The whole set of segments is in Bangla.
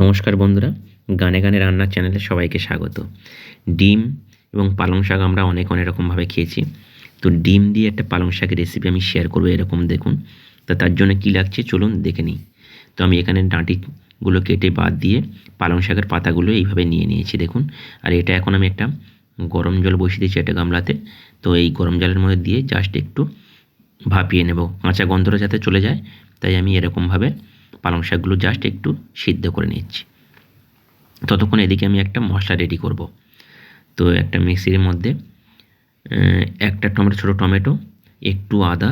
নমস্কার বন্ধুরা, গানে গানে রান্নার চ্যানেলে সবাইকে স্বাগত। ডিম এবং পালং শাক আমরা অনেক অনেক রকমভাবে খেয়েছি। তো ডিম দিয়ে একটা পালং শাকের রেসিপি আমি শেয়ার করব এরকম, দেখুন। তা তার জন্য কী লাগছে চলুন দেখে নিই। তো আমি এখানে ডাঁটিগুলো কেটে বাদ দিয়ে পালং শাকের পাতাগুলো এইভাবে নিয়ে নিয়েছি, দেখুন। আর এটা এখন আমি একটা গরম জল বসিয়ে দিয়েছি একটা গামলাতে। তো এই গরম জলের মধ্যে দিয়ে জাস্ট একটু ভাপিয়ে নেব। কাঁচা গন্ধটা যাতে চলে যায়, তাই আমি এরকমভাবে পালং শাকগুলো জাস্ট একটু সিদ্ধ করে নিচ্ছি। ততক্ষণ এদিকে আমি একটা মশলা রেডি করব। তো একটা মিক্সির মধ্যে একটা টমেটো ছোটো টমেটো, একটু আদা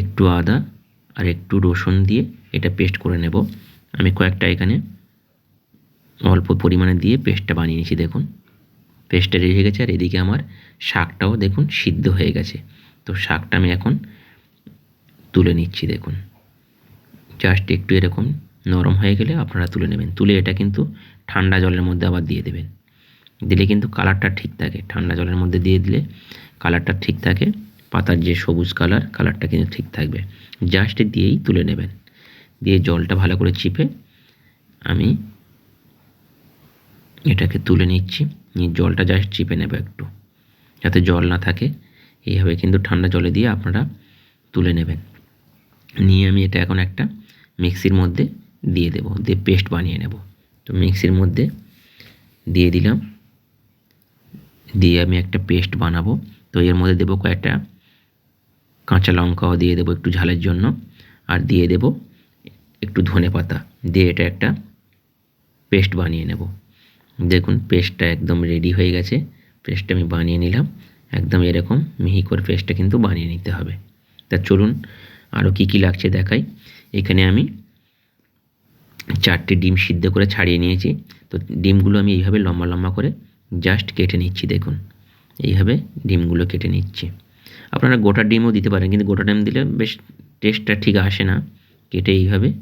একটু আদা আর একটু রসুন দিয়ে এটা পেস্ট করে নেব। আমি কয়েকটা এখানে অল্প পরিমাণে দিয়ে পেস্টটা বানিয়ে নিয়েছি, দেখুন। পেস্টটা রেডি হয়ে গেছে আর এদিকে আমার শাকটাও দেখুন সিদ্ধ হয়ে গেছে। তো শাকটা আমি এখন তুলে নিচ্ছি, দেখুন। জাস্ট একটু এরকম নরম হয়ে গেলে আপনারা তুলে নেবেন। তুলে এটা কিন্তু ঠান্ডা জলের মধ্যে আবার দিয়ে দেবেন। দিলে কিন্তু কালারটা ঠিক থাকে। ঠান্ডা জলের মধ্যে দিয়ে দিলে কালারটা ঠিক থাকে। পাতার যে সবুজ কালার, কালারটা কিন্তু ঠিক থাকবে। জাস্ট দিয়েই তুলে নেবেন। দিয়ে জলটা ভালো করে চিপে আমি এটাকে তুলে নিচ্ছি। নিয়ে জলটা জাস্ট চিপে নেবে একটু। যাতে জল না থাকে। এইভাবে কিন্তু ঠান্ডা জলে দিয়ে আপনারা তুলে নেবেন। নিয়ে আমি এটা এখন একটা মিক্সির মধ্যে দিয়ে দেবো, দিয়ে পেস্ট বানিয়ে নেব। তো মিক্সির মধ্যে দিয়ে দিলাম। দিয়ে আমি একটা পেস্ট বানাবো। তো এর মধ্যে দেবো কয়েকটা কাঁচা লঙ্কাও দিয়ে দেবো একটু ঝালের জন্য। আর দিয়ে দেবো একটু ধনে পাতা। দিয়ে এটা একটা পেস্ট বানিয়ে নেব। দেখুন, পেস্টটা একদম রেডি হয়ে গেছে। পেস্টটা আমি বানিয়ে নিলাম। একদম এরকম মিহি করে পেস্টটা কিন্তু বানিয়ে নিতে হবে। তা চলুন আরও কী কী লাগছে দেখাই। এখানে আমি চারটে ডিম সিদ্ধ করে ছাড়িয়ে নিয়েছি। তো ডিমগুলো আমি এইভাবে লম্বা লম্বা করে জাস্ট কেটে নিচ্ছি, দেখুন। এইভাবে ডিমগুলো কেটে নিচ্ছি। আপনারা গোটা ডিমও দিতে পারেন, কিন্তু গোটা ডিম দিলে বেশ টেস্টটা ঠিক আসে না। কেটে এইভাবে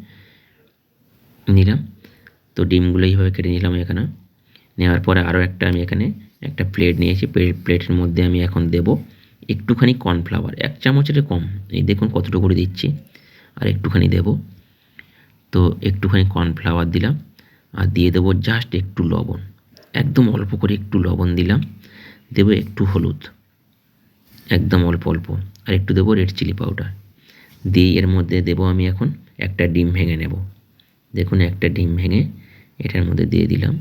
নিলাম। তো ডিমগুলো এইভাবে কেটে নিলাম এখানে। নেওয়ার পরে আরও একটা আমি এখানে একটা প্লেট নিয়েছি। প্লে- প্লেটের মধ্যে আমি এখন দেব একটুখানি কর্নফ্লাওয়ার এক চামচের কম। এই দেখুন কতটুকু করে দিচ্ছি। আর একটুখানি দেব। তো একটুখানি কর্নফ্লাওয়ার দিলাম আর দিয়ে দেবো জাস্ট একটু লবণ। একদম অল্প করে একটু লবণ দিলাম। দেবো একটু হলুদ। একদম অল্প অল্প। আর একটু দেবো রেড চিলি পাউডার দিয়ে এর মধ্যে দেবো আমি এখন একটা ডিম ভেঙে নেব। দেখুন একটা ডিম ভেঙে এটার মধ্যে দিয়ে দিলাম।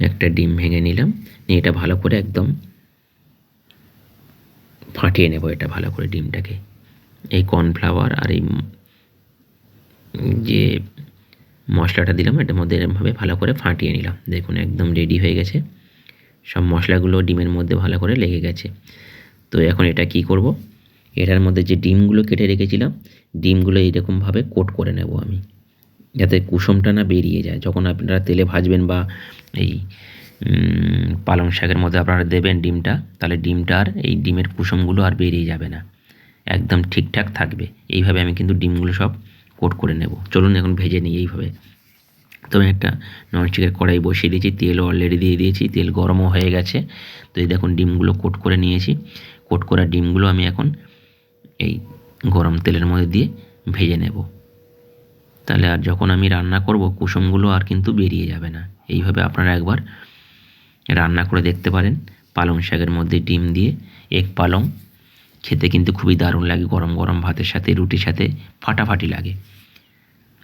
একটা ডিম ভেঙে নিলাম। নিয়ে এটা ভালো করে একদম ফাটিয়ে নেব এটা ভালো করে ডিমটাকে। এই কর্নফ্লাওয়ার আর এই যে মশলাটা দিলাম, এটার মধ্যে এরমভাবে ভালো করে ফাটিয়ে নিলাম। দেখুন, একদম রেডি হয়ে গেছে। সব মশলাগুলো ডিমের মধ্যে ভালো করে লেগে গেছে। তো এখন এটা কি করব? এটার মধ্যে যে ডিমগুলো কেটে রেখেছিলাম, ডিমগুলো এইরকমভাবে কোট করে নেব আমি। যাতে কুসুমটা না বেরিয়ে যায়। যখন আপনারা তেলে ভাজবেন বা এই পালং শাকের মধ্যে আপনারা দেবেন ডিমটা, তাহলে ডিমটার এই ডিমের কুসুমগুলো আর বেরিয়ে যাবে না। একদম ঠিকঠাক থাকবে। এইভাবে আমি কিন্তু ডিমগুলো সব কোট করে নেব। চলুন এখন ভেজে নিই এইভাবে। তো আমি একটা ননস্টিকের কড়াই বসিয়ে দিয়েছি তেল অলরেডি দিয়ে দিয়েছি, তেল গরমও হয়ে গেছে। তো এই দেখুন ডিমগুলো কোট করে নিয়েছি। কোট করা ডিমগুলো আমি এখন এই গরম তেলের মধ্যে দিয়ে ভেজে নেব। তাহলে আর যখন আমি রান্না করব, কুসুমগুলো আর কিন্তু বেরিয়ে যাবে না। এইভাবে আপনারা একবার রান্না করে দেখতে পারেন। পালং শাকের মধ্যে ডিম দিয়ে এক পালং খেতে কিন্তু খুবই দারুণ লাগে, গরম গরম ভাতের সাথে, রুটির সাথে, ফাটাফাটি লাগে।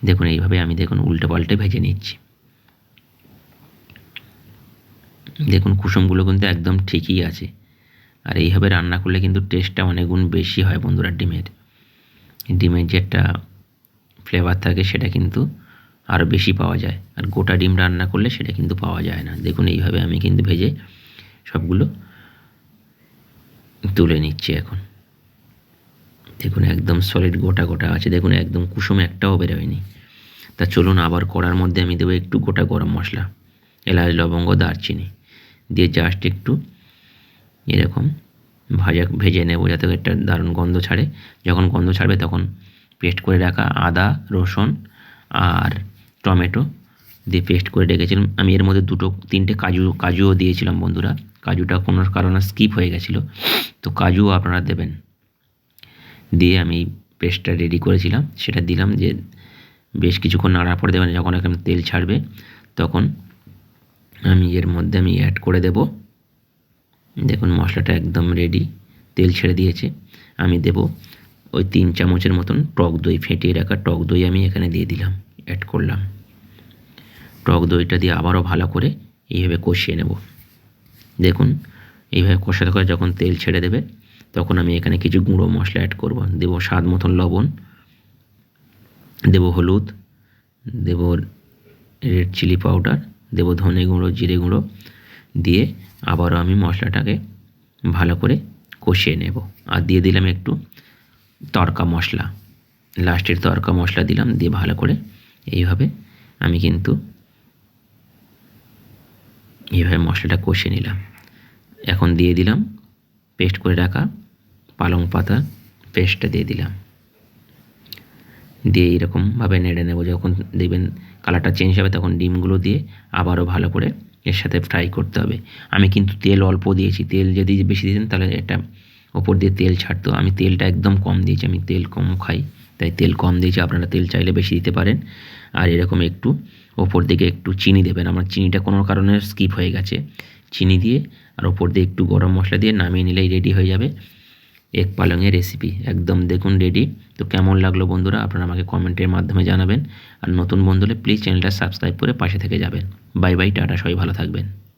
দেখুন, এইভাবে আমি দেখুন উল্টে পাল্টে ভেজে নিচ্ছি। দেখুন, কুসুমগুলো কিন্তু একদম ঠিকই আছে। আর এইভাবে রান্না করলে কিন্তু টেস্টটা অনেক গুণ বেশি হয় বন্ধুরা ডিমের। ডিমের যে একটা ফ্লেভার থাকে, সেটা কিন্তু আরও বেশি পাওয়া যায়। আর গোটা ডিম রান্না করলে সেটা কিন্তু পাওয়া যায় না। দেখুন, এইভাবে আমি কিন্তু ভেজে সবগুলো তুলে নিচ্ছি এখন। দেখুন, একদম সলিড গোটা গোটা আছে। দেখুন, একদম কুসুম একটাও বেরোয়নি। তা চলুন, আবার কড়ার মধ্যে আমি দেবো একটু গোটা গরম মশলা। এলাচ, লবঙ্গ, দারচিনি। দিয়ে জাস্ট একটু এরকম ভাজা, ভেজে নেব যাতে একটা দারুণ গন্ধ ছাড়ে। যখন গন্ধ ছাড়বে তখন পেস্ট করে রাখা আদা, রসুন আর টমেটো দিয়ে পেস্ট করে রেখেছিলাম। আমি এর মধ্যে দুটো, তিনটে কাজু, কাজুও দিয়েছিলাম বন্ধুরা। কাজুটা কোনো কারণে স্কিপ হয়ে গেছিল। তো কাজুও আপনারা দেবেন। দিয়ে আমি পেস্টটা রেডি করেছিলাম। সেটা দিলাম যে বেশ কিছুক্ষণ নাড়ার পরে দেবেন যখন এখানে তেল ছাড়বে, তখন আমি এর মধ্যে আমি অ্যাড করে দেব। দেখুন মশলাটা একদম রেডি তেল ছেড়ে দিয়েছে। আমি দেব ওই তিন চামচের মতন টক দই, ফেটিয়ে রাখা টক দই আমি এখানে দিয়ে দিলাম অ্যাড করলাম। টক দইটা দিয়ে আবারও ভালো করে এইভাবে কষিয়ে নেব। দেখুন এইভাবে কষাতে করে যখন তেল ছেড়ে দেবে তখন আমি এখানে কিছু গুঁড়ো মশলা অ্যাড করব। দেবো স্বাদ মতন লবণ, দেবো হলুদ, দেবো রেড চিলি পাউডার দেবো ধনে গুঁড়ো, জিরে গুঁড়ো দিয়ে আবারও আমি মশলাটাকে ভালো করে কষিয়ে নেব। আর দিয়ে দিলাম একটু তড়কা মশলা। লাস্টের তড়কা মশলা দিলাম, দিয়ে ভালো করে এইভাবে আমি কিন্তু এইভাবে মশলাটা কষিয়ে নিলাম। এখন দিয়ে দিলাম পেস্ট করে রাখা পালং পাতা পেস্টটা দিয়ে দিলাম। দিয়ে এরকমভাবে নেড়ে নেব। যখন দেখবেন কালারটা চেঞ্জ হবে, তখন ডিমগুলো দিয়ে আবারও ভালো করে এর সাথে ফ্রাই করতে হবে। আমি কিন্তু তেল অল্প দিয়েছি। তেল যদি বেশি দিতেন, তাহলে এটা ওপর দিয়ে তেল ছাড়তো। আমি তেলটা একদম কম দিয়েছি। আমি তেল কম খাই, তাই তেল কম দিয়েছি। আপনারা তেল চাইলে বেশি দিতে পারেন। আর এরকম একটু ওপর দিকে একটু চিনি দেবেন। আমার চিনিটা কোনো কারণে স্কিপ হয়ে গেছে। চিনি দিয়ে আর ওপর দিয়ে একটু গরম মশলা দিয়ে নামিয়ে নিলেই রেডি হয়ে যাবে। এক পালংয়ের রেসিপি একদম দেখুন রেডি তো কেমন লাগল বন্ধুরা, আপনারা আমাকে কমেন্টের মাধ্যমে জানাবেন। আর নতুন বন্ধুরা প্লিজ চ্যানেলটা সাবস্ক্রাইব করে পাশে থেকে যাবেন। বাই বাই টাটা, সবাই ভালো থাকবেন।